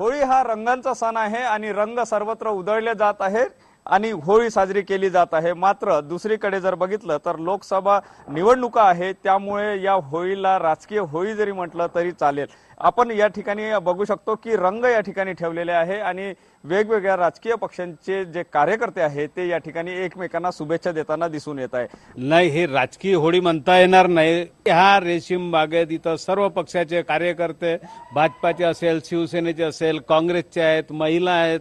होळी हा रंगांचा सण आहे आणि रंग सर्वत्र उधळले जात आहेत. आणि होळी साजरी केली जात आहे. मात्र दुसरीकडे जर बघितलं तर लोकसभा निवडणुका आहे त्यामुळे या होळीला राजकीय होळी जरी म्हटलं तरी चालेल. आपण या ठिकाणी बघू शकतो की रंग या ठिकाणी ठेवलेले आहे आणि वेगवेगळ्या राजकीय पक्षांचे जे कार्यकर्ते आहेत ते या ठिकाणी एकमेकांना शुभेच्छा देताना दिसून येत आहे. नाही हे राजकीय होळी म्हणता येणार नाही. ह्या रेशीम बागेत इथं सर्व पक्षाचे कार्यकर्ते भाजपाचे असेल शिवसेनेचे असेल काँग्रेसचे आहेत महिला आहेत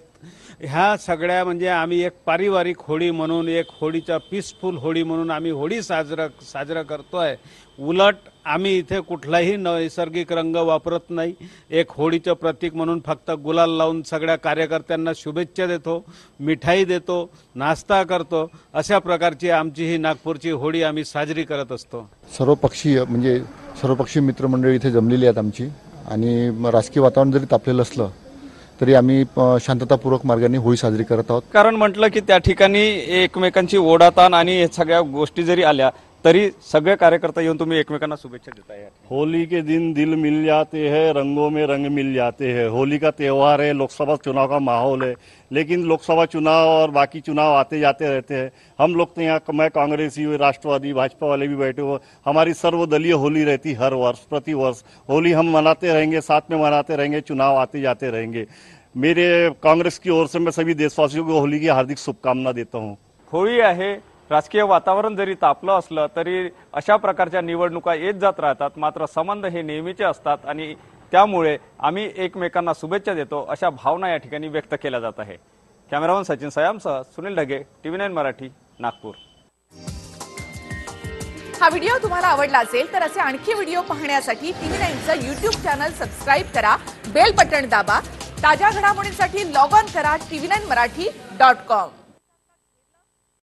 ह्या सगळ्या म्हणजे आम्ही एक पारिवारिक होळी म्हणून एक होळीचा पीसफुल होळी म्हणून आम्ही होळी साजरा साजरा करतोय. उलट आम्ही इथे कुठलाही नैसर्गिक रंग वापरत नाही. एक होळीचं प्रतीक म्हणून फक्त गुलाल लावून सगळ्या कार्यकर्त्यांना शुभेच्छा देतो मिठाई देतो नाश्ता करतो. अशा प्रकारची आमची ही नागपूरची होळी आम्ही साजरी करत असतो. सर्वपक्षीय म्हणजे सर्वपक्षीय मित्रमंडळी इथे जमलेली आहेत आमची. आणि राजकीय वातावरण जरी तापलेलं असलं तरी आम्ही शांततापूर्वक मार्गाने होळी साजरी करत आहोत. कारण म्हटलं की त्या ठिकाणी एकमेकांची ओढाताण आणि सगळ्या गोष्टी जरी आल्या तरी सगळे कार्यकर्ते येऊन तुम्ही एकमेकांना शुभेच्छा देताय होली के दिन दिल मिल जाते हैं रंगों में रंग मिल जाते हैं। होली का त्यौहार है लोकसभा चुनाव का माहौल है लेकिन लोकसभा चुनाव और बाकी चुनाव आते जाते रहते हैं। हम लोग तो यहाँ मैं कांग्रेसी राष्ट्रवादी भाजपा वाले भी बैठे हुए हमारी सर्वदलीय होली रहती हर वर्ष प्रति वर्ष। होली हम मनाते रहेंगे साथ में मनाते रहेंगे चुनाव आते जाते रहेंगे। मेरे कांग्रेस की ओर से मैं सभी देशवासियों को होली की हार्दिक शुभकामना देता हूँ। होली आहे राजकीय वातावरण जरी तापलं असलं तरी अशा प्रकारच्या निवडणुका येत जात राहतात. मात्र संबंध हे नेहमीचे असतात आणि त्यामुळे आम्ही एकमेकांना शुभेच्छा देतो अशा भावना या ठिकाणी व्यक्त केल्या जात आहे. कॅमेरामन सचिन सयामसह सुनील ढगे टीव्ही नाईन मराठी नागपूर. हा व्हिडिओ तुम्हाला आवडला असेल तर असे आणखी व्हिडिओ पाहण्यासाठी टीव्ही नाईनचं युट्यूब चॅनल सबस्क्राईब करा बेल बटन दाबा ताज्या घडामोडींसाठी लॉग ऑन करा TV nine Marathi dot com.